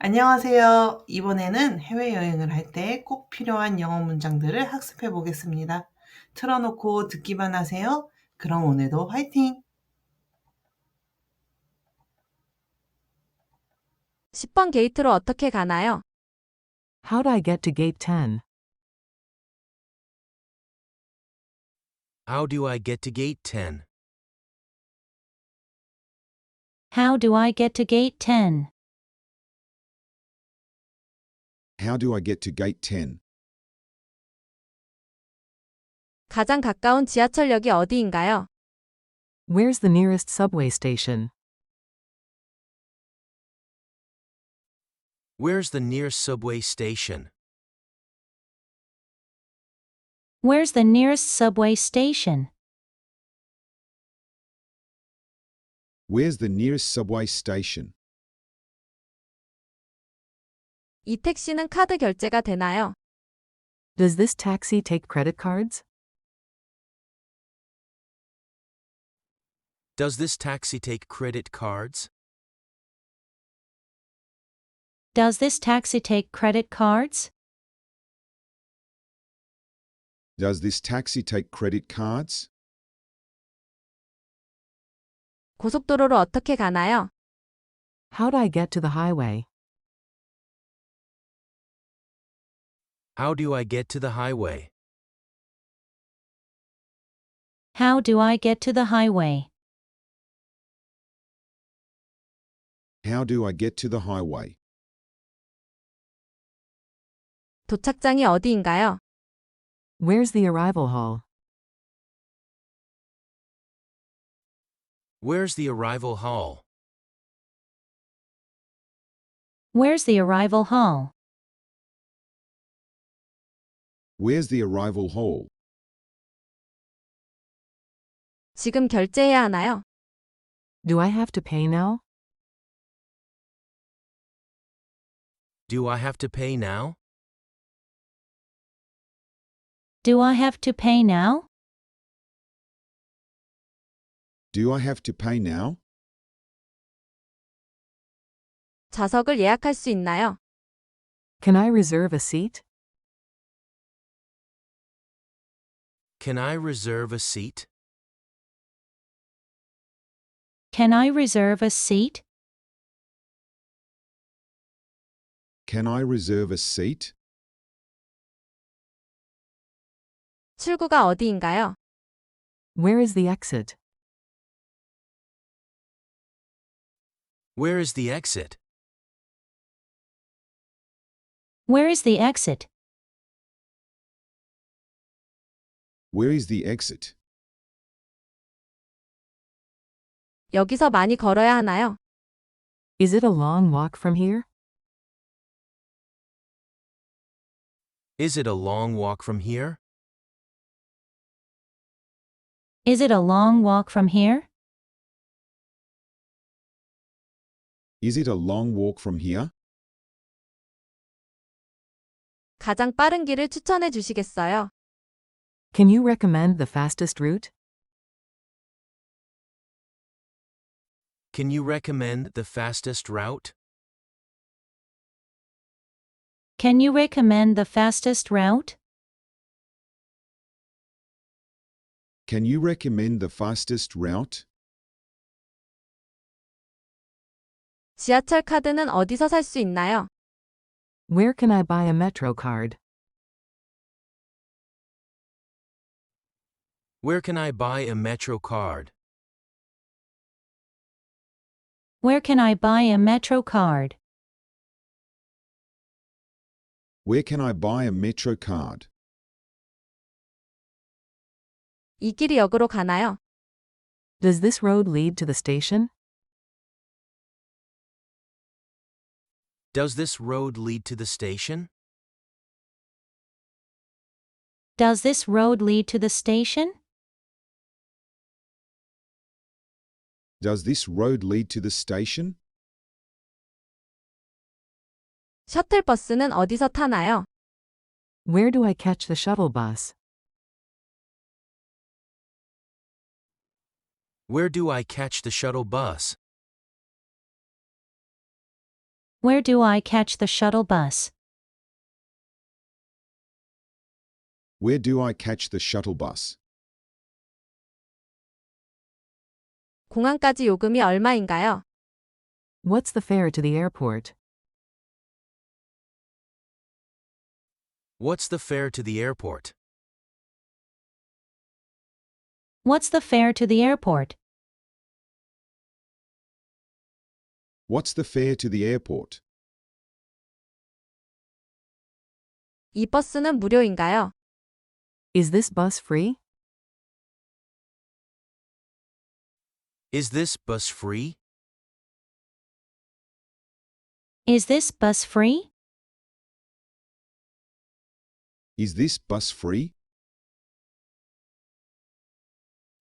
안녕하세요. 이번에는 해외여행을 할 때 꼭 필요한 영어 문장들을 학습해 보겠습니다. 틀어놓고 듣기만 하세요. 그럼 오늘도 화이팅! 10번 게이트로 어떻게 가나요? How do I get to gate 10? How do I get to gate 10? How do I get to gate 10? How do I get to gate 10? 가장 가까운 지하철역이 어디인가요? Where's the nearest subway station? Where's the nearest subway station? Where's the nearest subway station? Where's the nearest subway station? 이 택시는 카드 결제가 되나요? Does this taxi take credit cards? Does this taxi take credit cards? Does this taxi take credit cards? Does this taxi take credit cards? 고속도로로 어떻게 가나요? How do I get to the highway? How do I get to the highway? How do I get to the highway? How do I get to the highway? 도착장이 어디인가요? Where's the arrival hall? Where's the arrival hall? Where's the arrival hall? Where's the arrival hall? 지금 결제해야 하나요? Do I have to pay now? Do I have to pay now? Do I have to pay now? Do I have to pay now? 좌석을 예약할 수 있나요? Can I reserve a seat? Can I reserve a seat? Can I reserve a seat? Can I reserve a seat? 출구가 어디인가요? Where is the exit? Where is the exit? Where is the exit? Where is the exit? 여기서 많이 걸어야 하나요? Is it a long walk from here? Is it a long walk from here? Is it a long walk from here? Is it a long walk from here? 가장 빠른 길을 추천해 주시겠어요? Can you recommend the fastest route? Can you recommend the fastest route? Can you recommend the fastest route? Can you recommend the fastest route? 지하철 카드는 어디서 살 수 있나요? Where can I buy a Metro card? Where can I buy a Metro card? Where can I buy a Metro card? Where can I buy a Metro card? 이 길이 역으로 가나요? Does this road lead to the station? Does this road lead to the station? Does this road lead to the station? Does this road lead to the station? 셔틀버스는 어디서 타나요? Where do I catch the shuttle bus? Where do I catch the shuttle bus? Where do I catch the shuttle bus? Where do I catch the shuttle bus? 공항까지 요금이 얼마인가요? What's the fare to the airport? What's the fare to the airport? What's the fare to the airport? What's the fare to the airport? 이 버스는 무료인가요? Is this bus free? Is this bus free? Is this bus free? Is this bus free?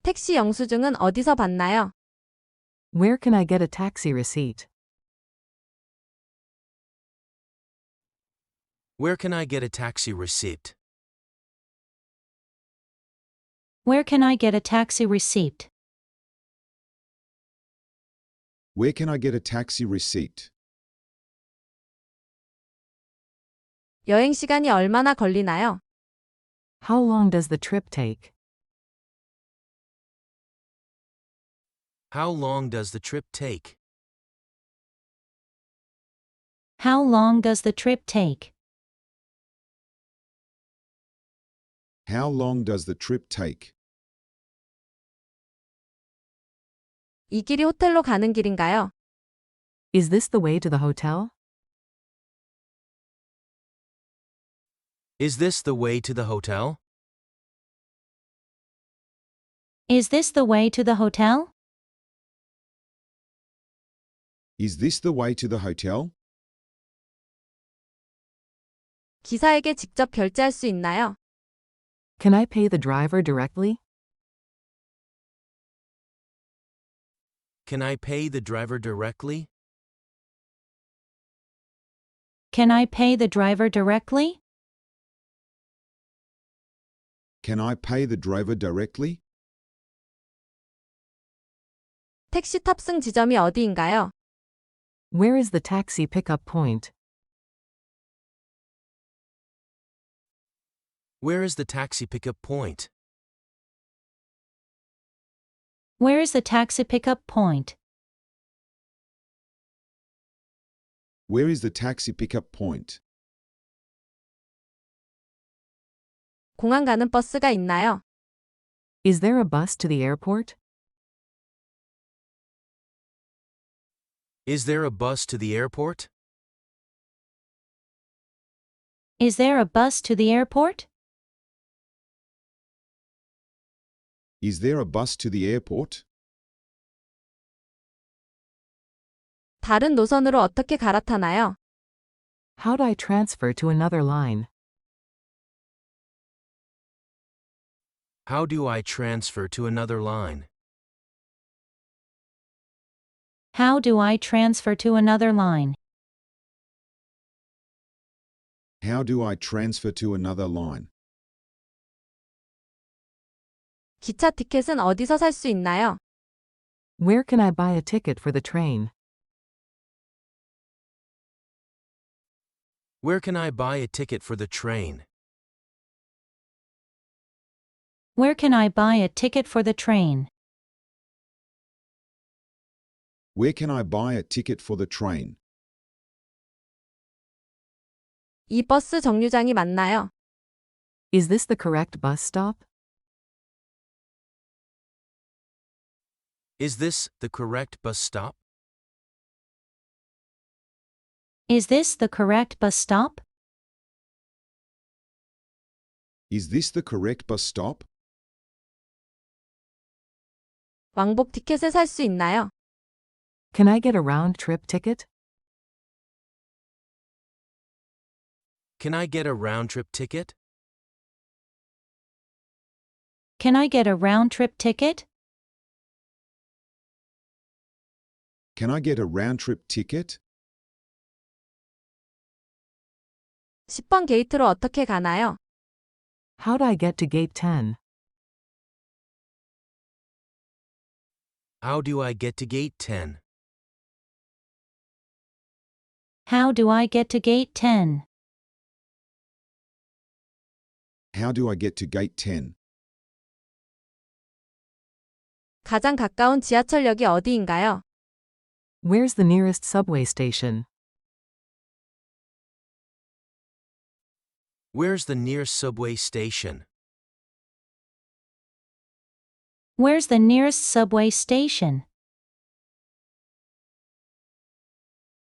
택시 영수증은 어디서 받나요? Where can I get a taxi receipt? Where can I get a taxi receipt? Where can I get a taxi receipt? Where can I get a taxi receipt? 여행 시간이 얼마나 걸리나요? How long does the trip take? How long does the trip take? How long does the trip take? How long does the trip take? 이 길이 호텔로 가는 길인가요? Is this the way to the hotel? Is this the way to the hotel? Is this the way to the hotel? Is this the way to the hotel? 기사에게 직접 결제할 수 있나요? Can I pay the driver directly? Can I pay the driver directly? Can I pay the driver directly? Can I pay the driver directly? 택시 탑승 지점이 어디인가요? Where is the taxi pickup point? Where is the taxi pickup point? Where is the taxi pickup point? Where is the taxi pickup point? 공항 가는 버스가 있나요? Is there a bus to the airport? Is there a bus to the airport? Is there a bus to the airport? Is there a bus to the airport? 다른 노선으로 어떻게 갈아타나요? How do I transfer to another line? How do I transfer to another line? How do I transfer to another line? How do I transfer to another line? 기차 티켓은 어디서 살 수 있나요? Where can I buy a ticket for the train? Where can I buy a ticket for the train? Where can I buy a ticket for the train? Where can I buy a ticket for the train? 이 버스 정류장이 맞나요? Is this the correct bus stop? Is this the correct bus stop? Is this the correct bus stop? Is this the correct bus stop? 왕복 티켓을 살 수 있나요? Can I get a round trip ticket? Can I get a round trip ticket? Can I get a round trip ticket? Can I get a round trip ticket? 10번 게이트로 어떻게 가나요? How do I get to gate 10? How do I get to gate 10? How do I get to gate 10? How do I get to gate 10? 가장 가까운 지하철역이 어디인가요? Where's the nearest subway station? Where's the nearest subway station? Where's the nearest subway station?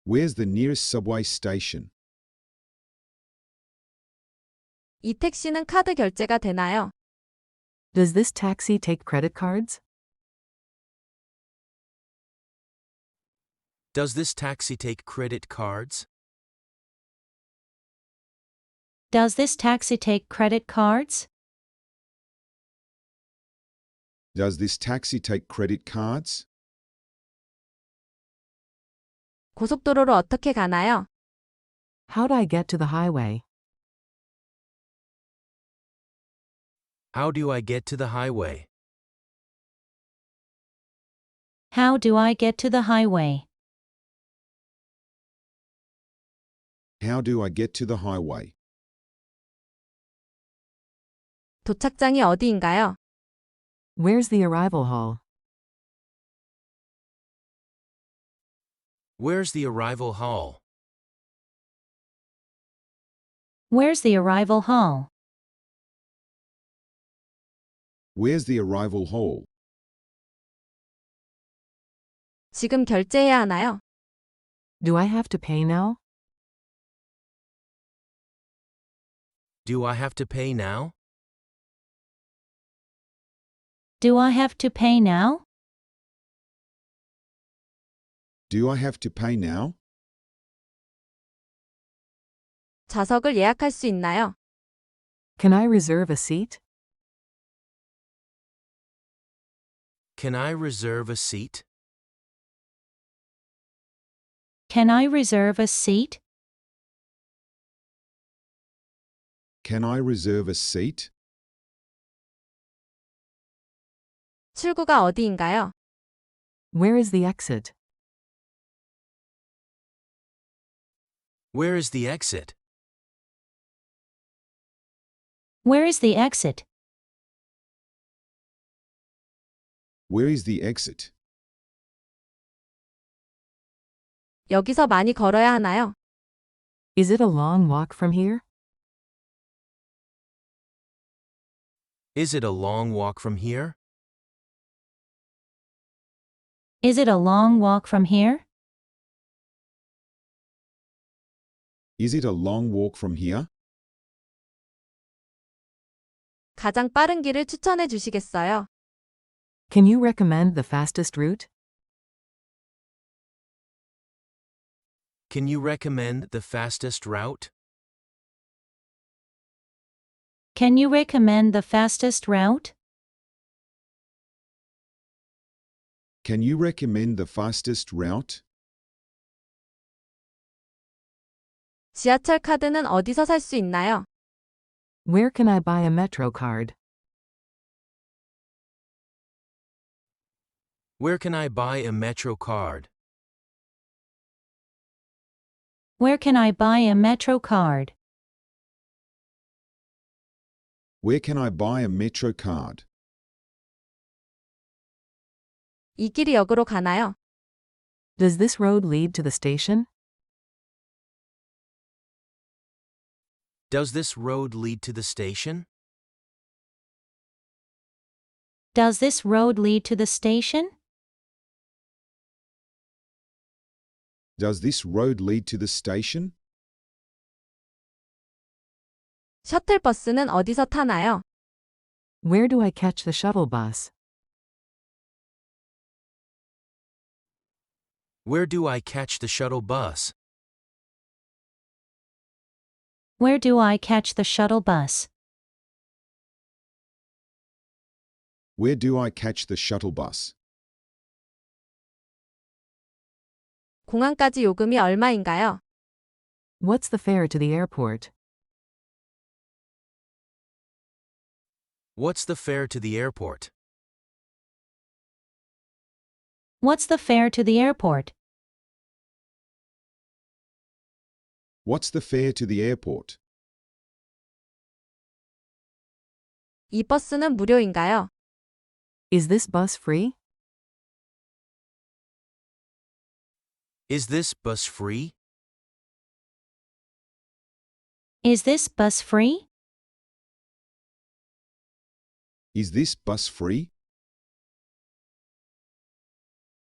Where's the nearest subway station? 이 택시는 카드 결제가 되나요? Does this taxi take credit cards? Does this taxi take credit cards? Does this taxi take credit cards? Does this taxi take credit cards? 고속도로로 어떻게 가나요? How do I get to the highway? How do I get to the highway? How do I get to the highway? How do I get to the highway? 도착장이 어디인가요? Where's the arrival hall? Where's the arrival hall? Where's the arrival hall? Where's the arrival hall? 지금 결제해야 하나요? Do I have to pay now? Do I have to pay now? Do I have to pay now? Do I have to pay now? 좌석을 예약할 수 있나요? Can I reserve a seat? Can I reserve a seat? Can I reserve a seat? Can I reserve a seat? 출구가 어디인가요? Where is the exit? Where is the exit? Where is the exit? Where is the exit? 여기서 많이 걸어야 하나요? Is it a long walk from here? Is it a long walk from here? Is it a long walk from here? Is it a long walk from here? 가장 빠른 길을 추천해 주시겠어요? Can you recommend the fastest route? Can you recommend the fastest route? Can you recommend the fastest route? Can you recommend the fastest route? 지하철 카드는 어디서 살 수 있나요? Where can I buy a Metro card? Where can I buy a Metro card? Where can I buy a Metro card? Where can I buy a Metro card? 이 길이 역으로 가나요? Does this road lead to the station? Does this road lead to the station? Does this road lead to the station? Does this road lead to the station? 셔틀버스는 어디서 타나요? Where do I catch the shuttle bus? Where do I catch the shuttle bus? Where do I catch the shuttle bus? Where do I catch the shuttle bus? 공항까지 요금이 얼마인가요? What's the fare to the airport? What's the fare to the airport? What's the fare to the airport? What's the fare to the airport? 이 버스는 무료인가요? Is this bus free? Is this bus free? Is this bus free? Is this bus free?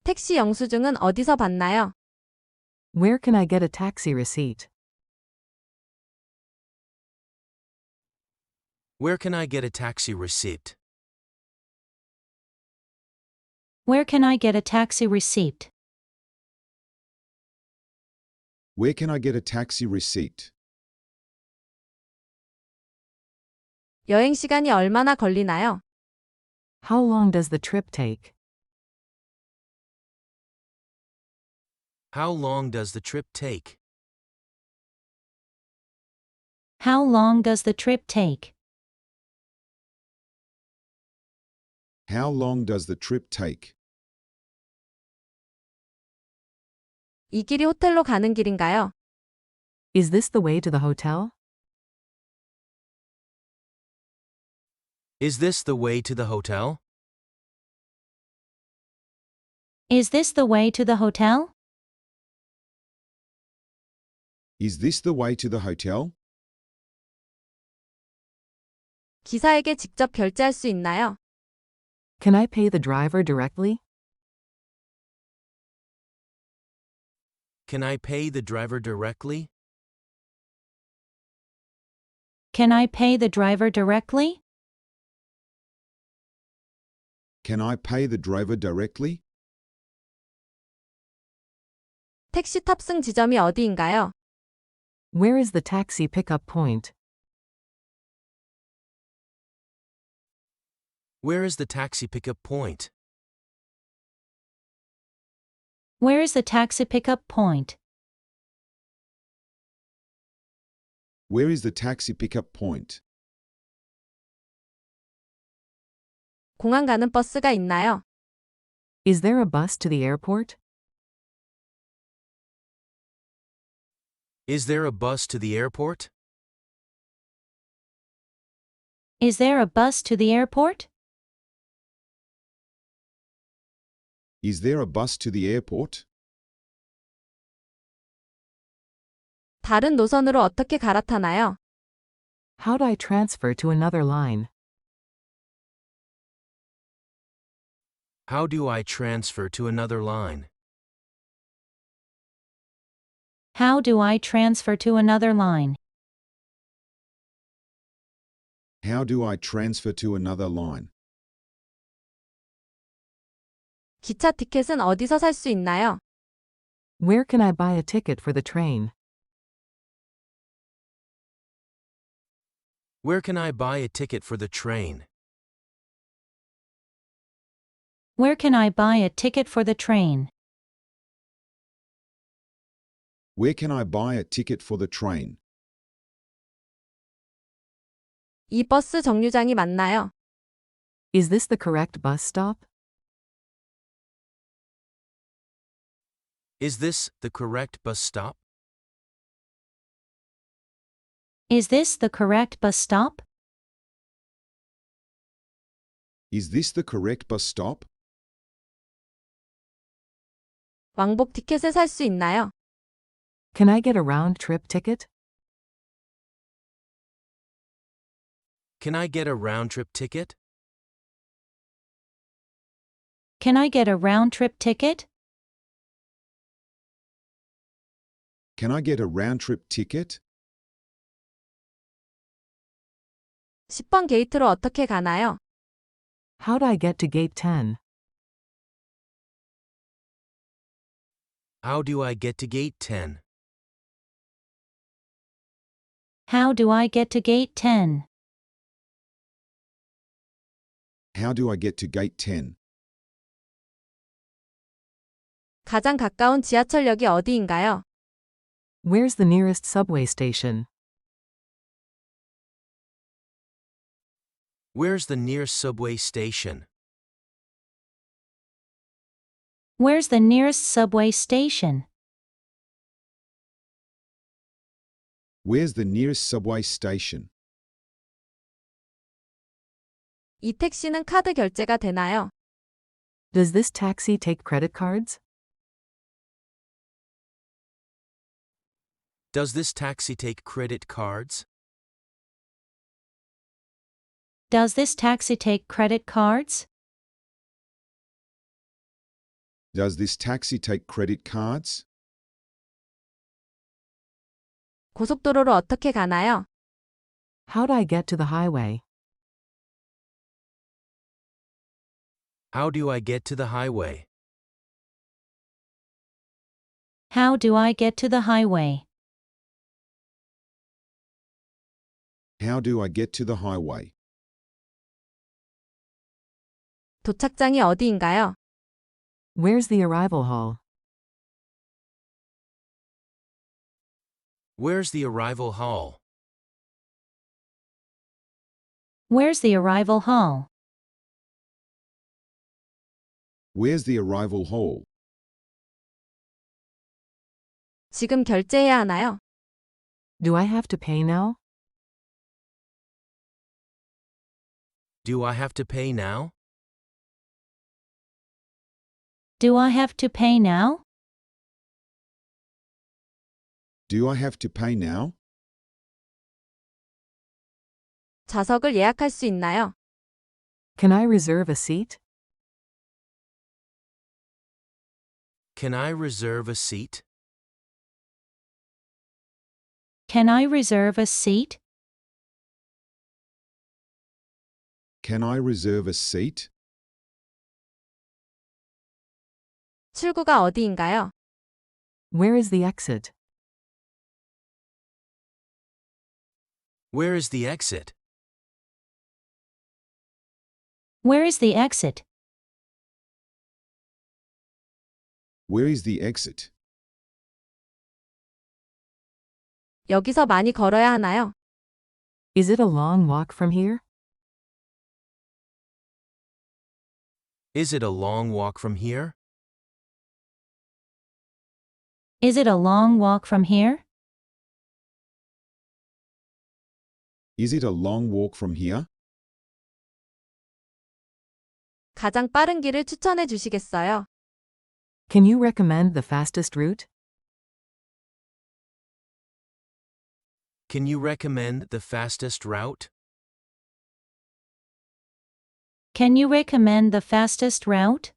택시 영수증은 어디서 받나요? Where can I get a taxi receipt? Where can I get a taxi receipt? Where can I get a taxi receipt? Where can I get a taxi receipt? 여행 시간이 얼마나 걸리나요? How long does the trip take? How long does the trip take? How long does the trip take? How long does the trip take? 이 길이 호텔로 가는 길인가요? Is this the way to the hotel? Is this the way to the hotel? Is this the way to the hotel? Is this the way to the hotel? 기사에게 직접 결제할 수 있나요? Can I pay the driver directly? Can I pay the driver directly? Can I pay the driver directly? Can I pay the driver directly? 택시 탑승 지점이 어디인가요? Where is the taxi pickup point? Where is the taxi pickup point? Where is the taxi pickup point? Where is the taxi pickup point? 공항 가는 버스가 있나요? Is there a bus to the airport? Is there a bus to the airport? Is there a bus to the airport? Is there a bus to the airport? 다른 노선으로 어떻게 갈아타나요? How do I transfer to another line? How do I transfer to another line? How do I transfer to another line? How do I transfer to another line? 기차 티켓은 어디서 살 수 있나요? Where can I buy a ticket for the train? Where can I buy a ticket for the train? Where can I buy a ticket for the train? Where can I buy a ticket for the train? 이 버스 정류장이 맞나요? Is this the correct bus stop? Is this the correct bus stop? Is this the correct bus stop? Is this the correct bus stop? 왕복 티켓을 살 수 있나요? Can I get a round trip ticket? Can I get a round trip ticket? Can I get a round trip ticket? Can I get a round trip ticket? 10번 게이트로 어떻게 가나요? How do I get to gate 10? How do I get to gate 10? How do I get to gate 10? How do I get to gate 10? 가장 가까운 지하철역이 어디인가요? Where's the nearest subway station? Where's the nearest subway station? Where's the nearest subway station? Where's the nearest subway station? 이 택시는 카드 결제가 되나요? Does this taxi take credit cards? Does this taxi take credit cards? Does this taxi take credit cards? Does this taxi take credit cards? 고속도로로 어떻게 가나요? How do I get to the highway? How do I get to the highway? How do I get to the highway? How do I get to the highway? 도착장이 어디인가요? Where's the arrival hall? Where's the arrival hall? Where's the arrival hall? Where's the arrival hall? 지금 결제해야 하나요? Do I have to pay now? Do I have to pay now? Do I have to pay now? Do I have to pay now? 좌석을 예약할 수 있나요? Can I reserve a seat? Can I reserve a seat? Can I reserve a seat? Can I reserve a seat? 출구가 어디인가요? Where is the exit? Where is the exit? Where is the exit? Where is the exit? 여기서 많이 걸어야 하나요? Is it a long walk from here? Is it a long walk from here? Is it a long walk from here? Is it a long walk from here? 가장 빠른 길을 추천해 주시겠어요? Can you recommend the fastest route? Can you recommend the fastest route? Can you recommend the fastest route?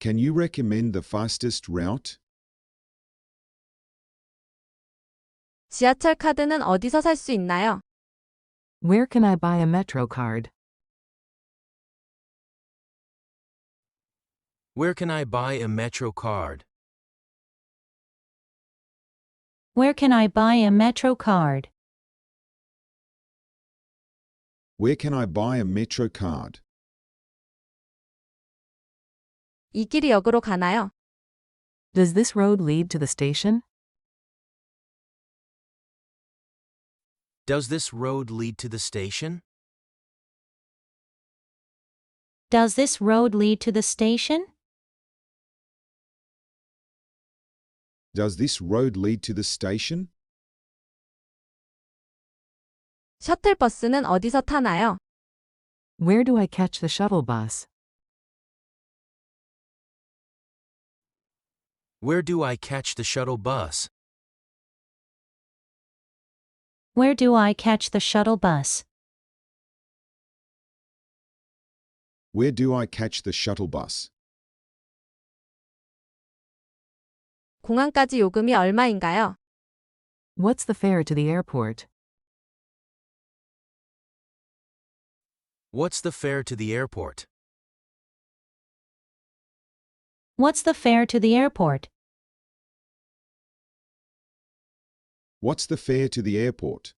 Can you recommend the fastest route? 지하철 카드는 어디서 살 수 있나요? Where can I buy a Metro card? Where can I buy a Metro card? Where can I buy a Metro card? Where can I buy a Metro card? 이 길이 역으로 가나요? Does this road lead to the station? Does this road lead to the station? Does this road lead to the station? Does this road lead to the station? 셔틀버스는 어디서 타나요? Where do I catch the shuttle bus? Where do I catch the shuttle bus? Where do I catch the shuttle bus? Where do I catch the shuttle bus? 공항까지 요금이 얼마인가요? What's the fare to the airport? What's the fare to the airport? What's the fare to the airport? What's the fare to the airport?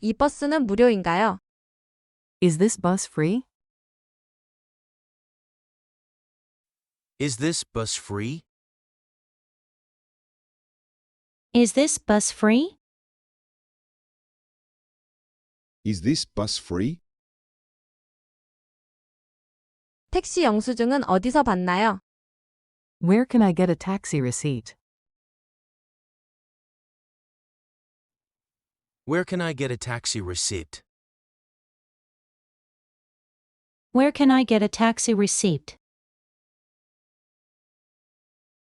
이 버스는 무료인가요? Is this bus free? Is this bus free? Is this bus free? Is this bus free? 택시 영수증은 어디서 받나요? Where can I get a taxi receipt? Where can I get a taxi receipt? Where can I get a taxi receipt?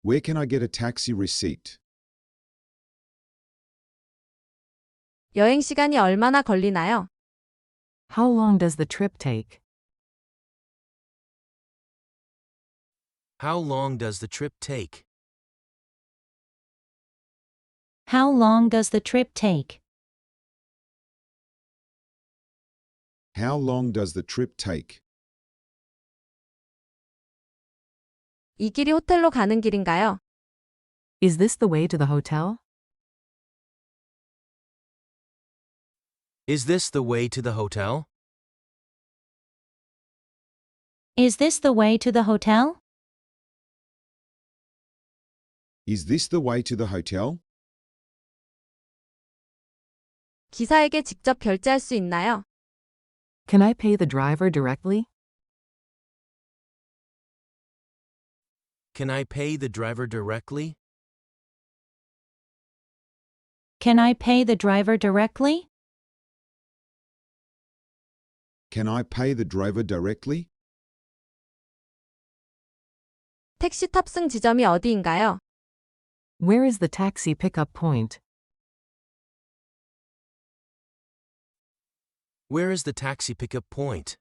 Where can I get a taxi receipt? 여행 시간이 얼마나 걸리나요? How long does the trip take? How long does the trip take? How long does the trip take? How long does the trip take? 이 길이 호텔로 가는 길인가요? Is this the way to the hotel? Is this the way to the hotel? Is this the way to the hotel? Is this the way to the hotel? 기사에게 직접 결제할 수 있나요? Can I pay the driver directly? Can I pay the driver directly? Can I pay the driver directly? Can I pay the driver directly? 택시 탑승 지점이 어디인가요? Where is the taxi pickup point? Where is the taxi pickup point?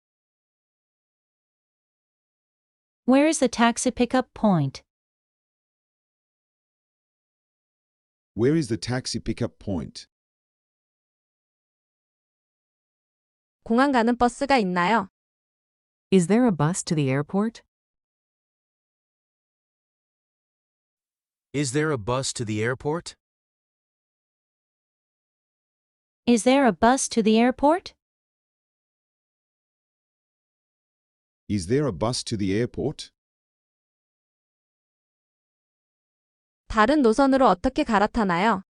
Where is the taxi pickup point? Where is the taxi pickup point? 공항 가는 버스가 있나요? Is there a bus to the airport? Is there a bus to the airport? Is there a bus to the airport? Is there a bus to the airport? 다른 노선으로 어떻게 갈아타나요?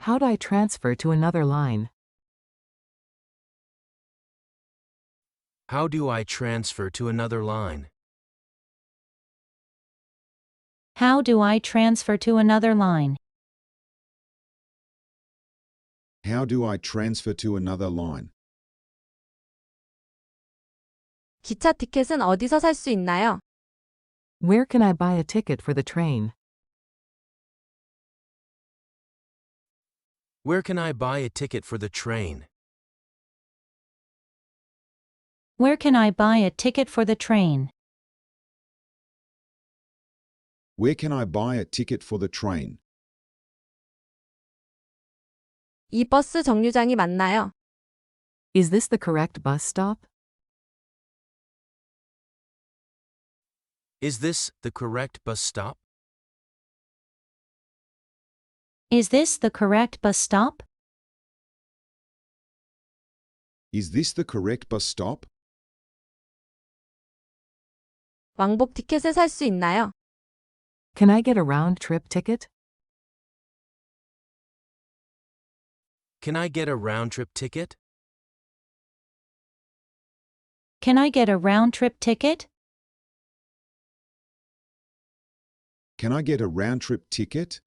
How do I transfer to another line? How do I transfer to another line? How do I transfer to another line? How do I transfer to another line? 기차 티켓은 어디서 살 수 있나요? Where can I buy a ticket for the train? Where can I buy a ticket for the train? Where can I buy a ticket for the train? Where can I buy a ticket for the train? 이 버스 정류장이 맞나요? Is this the correct bus stop? Is this the correct bus stop? Is this the correct bus stop? Is this the correct bus stop? 왕복 티켓을 살 수 있나요? Can I get a round trip ticket? Can I get a round trip ticket? Can I get a round trip ticket? Can I get a round trip ticket?